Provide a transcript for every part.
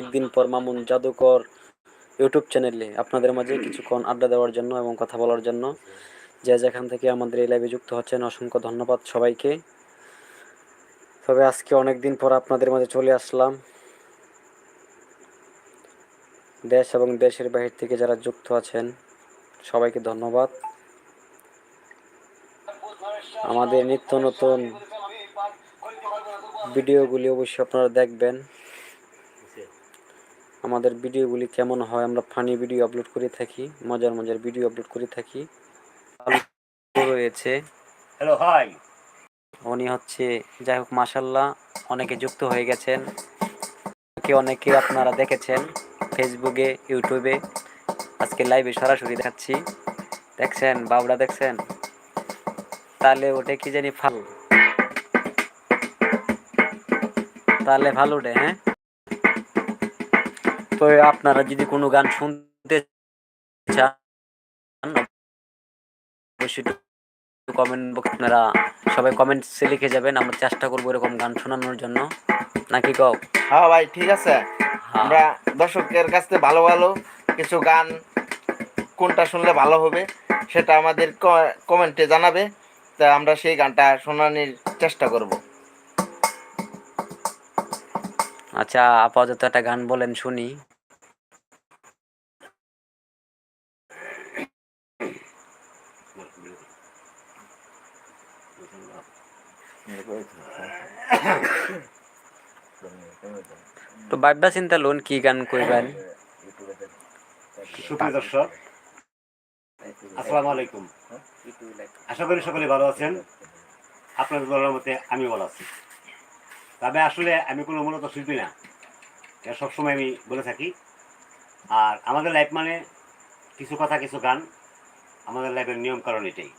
একদিন পর মামুন জাদুকর ইউটিউব চ্যানেলে আপনাদের মাঝে কিছুক্ষণ আড্ডা দেওয়ার জন্য এবং কথা বলার জন্য। যে যেখান থেকে আমাদের এই লাইভে যুক্ত হচ্ছেন, অসংখ্য ধন্যবাদ সবাইকে। তবে আজকে অনেক দিন পর আপনাদের মাঝে চলে আসলাম। দেশ এবং দেশের বাহির থেকে যারা যুক্ত আছেন, সবাইকে ধন্যবাদ। আমাদের নিত্য নতুন ভিডিওগুলি অবশ্যই আপনারা দেখবেন। আমাদের ভিডিওগুলি কেমন হয় আমরা ফানি ভিডিও আপলোড করে থাকি মজার মজার ভিডিও আপলোড করে থাকি। রয়েছে হ্যালো হাই উনি হচ্ছে যাই হোক মাসাল্লাহ অনেকে যুক্ত হয়ে গেছেন। অনেকে অনেকে আপনারা দেখেছেন ফেসবুকে ইউটিউবে আজকে লাইভে সরাসরি দেখাচ্ছি। দেখছেন বাবরা দেখছেন? তাহলে ওটা কি জানি ফাল। তাহলে ভালো ওঠে হ্যাঁ? তো আপনারা যদি কোনো গান শুনতে চান অবশ্যই কমেন্ট বক্স আপনারা সবাই কমেন্টসে লিখে যাবেন। আমরা চেষ্টা করব এরকম গান শোনানোর জন্য। নাকি কও? হ্যাঁ ভাই ঠিক আছে। হ্যাঁ। আমরা দর্শকের কাছ থেকে ভালো ভালো কিছু গান কোনটা শুনলে ভালো হবে সেটা আমাদের কমেন্টে জানাবে। তা আমরা সেই গানটা শোনানোর চেষ্টা করব। আচ্ছা আপাতত একটা গান বলেন শুনি। তো ভাববা চিন্তা লোন কি গান কইবেন? সুপ্রিয় দর্শক আসসালামু আলাইকুম আশা করি সকলে ভালো আছেন। আপনাদের বলার মতে আমি ভালো আছি। তবে আসলে আমি কোনো মূলত শিল্পী না। এটা সবসময় আমি বলে থাকি। আর আমাদের লাইফ মানে কিছু কথা, কিছু গান। আমাদের লাইফের নিয়ম কারণ এটাই।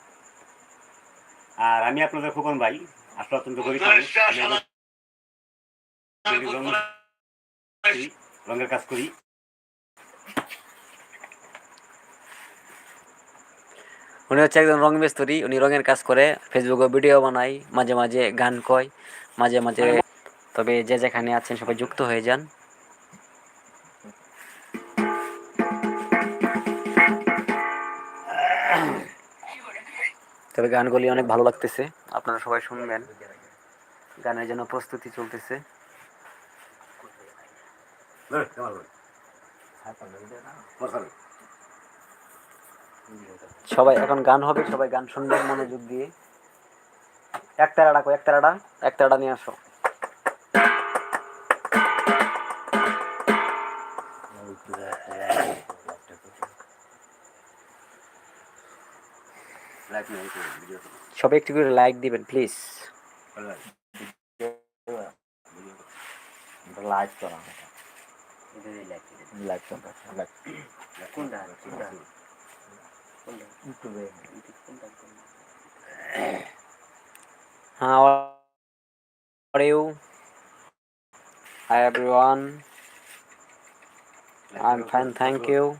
আর আমি আপনাদের খোকন ভাই। আসলে অত্যন্ত গরিব মানুষ। আমি রঙের কাজ করি উনি হচ্ছে একজন রং মিস্ত্রি উনি রঙের কাজ করে ফেসবুকে ভিডিও বানায় মাঝে মাঝে গান কয় মাঝে মাঝে তবে যে যেখানে আছেন সবাই যুক্ত হয়ে যান তবে গানগুলি অনেক ভালো লাগতেছে। আপনারা সবাই শুনবেন। গানের জন্য প্রস্তুতি চলতেছে। সবাই এখন গান হবে, সবাই গান শুনবেন মনোযোগ দিয়ে। এক রাডা কো, এক তারাটা এক তারাটা নিয়ে আসো। সবাই একটু করে লাইক দিবেন প্লিজ লাইক করা লাইক করা লাইক ইউটিউবে are you? Hi everyone. I'm fine, thank you.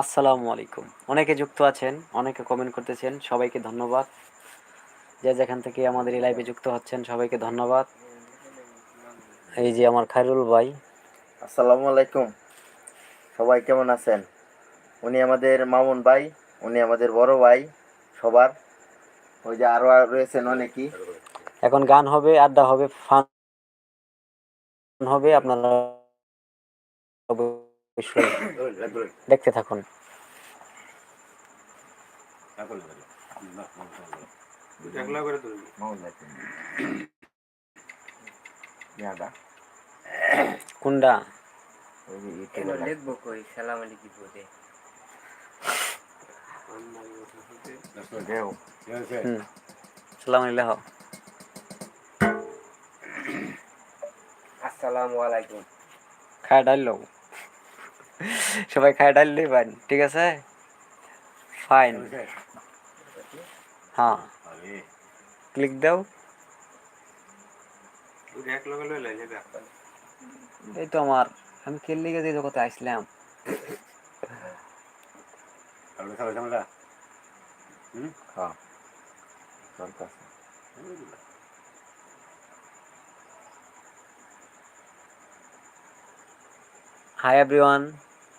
আসসালামু আলাইকুম। অনেকে যুক্ত আছেন অনেকে কমেন্ট করতেছেন সবাইকে ধন্যবাদ। যে যেখান থেকে আমাদের এই লাইভে যুক্ত হচ্ছেন সবাইকে ধন্যবাদ। এই যে আমার খায়রুল ভাই। আসসালামু আলাইকুম। সবাই কেমন আছেন? উনি আমাদের মামুন ভাই উনি আমাদের বড় ভাই সবার। ওই যে আরও রয়েছেন অনেকেই। এখন গান হবে আড্ডা হবে ফান হবে আপনারা অবশ্যই দেখতে থাকুন। কোনটা সালাম আসসালামু আলাইকুম। খায় ডাল সবাই খায় ডাল নেবেন ঠিক আছে? ফাইন হ্যাঁ। ক্লিক দাও। এই তো আমার আমি খেললে গেছি জগতে আসলাম। হাই এভরিওয়ান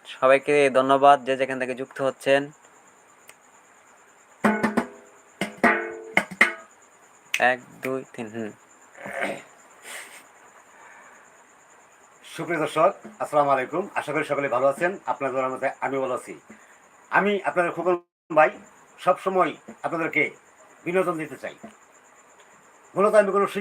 সবাইকে ধন্যবাদ যে যেখান থেকে যুক্ত হচ্ছেন। এক, দুই, তিন, হুম। সুপ্রিয় দর্শক, আসসালামু আলাইকুম। আশা করি সকলে ভালো আছেন। আপনাদের মধ্যে আমি ভালো আছি। আমি আপনাদের খোকন ভাই, সবসময় আপনাদেরকে বিনোদন দিতে চাই। মূলত আমি কোনো